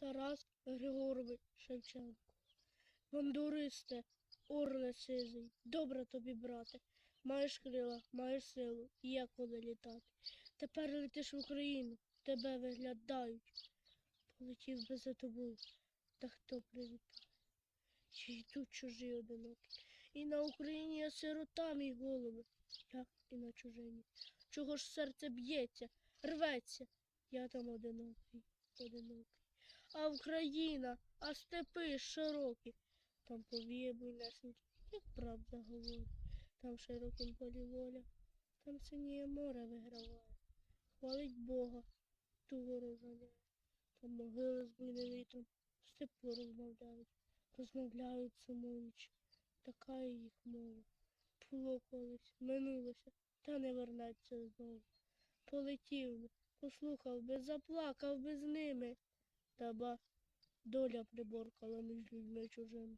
Тарас Григорович Шевченко. Бандуристе, орле сизий, добре тобі, брате. Маєш крила, маєш силу, як воно літати. Тепер летиш в Україну, тебе виглядають. Полетів би за тобою, та хто привітає? Чи йдуть чужі одинокі? І на Україні я сирота, мій голови, як і на чужині. Чого ж серце б'ється, рветься, я там одинокий, одинокий. А Україна, а степи широкі, там повіє буйнесенькі, як правда говорить. Там в широкім полі воля, там синіє море виграває. Хвалить Бога, ту гору заняє. Там могили з буйним вітром, степу розмовляють, розмовляють сумуючи. Така їх мова. Було минулося, та не вернеться знову. Полетів би, послухав би, заплакав би з ними. Та ба, доля приборкала між людьми чужими.